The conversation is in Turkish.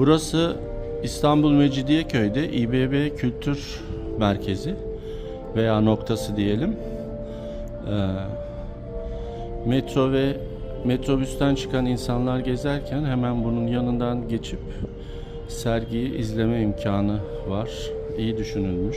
Burası İstanbul Mecidiyeköy'de İBB Kültür Merkezi veya noktası diyelim. Ee, metro ve metrobüsten çıkan insanlar gezerken hemen bunun yanından geçip sergiyi izleme imkanı var. İyi düşünülmüş.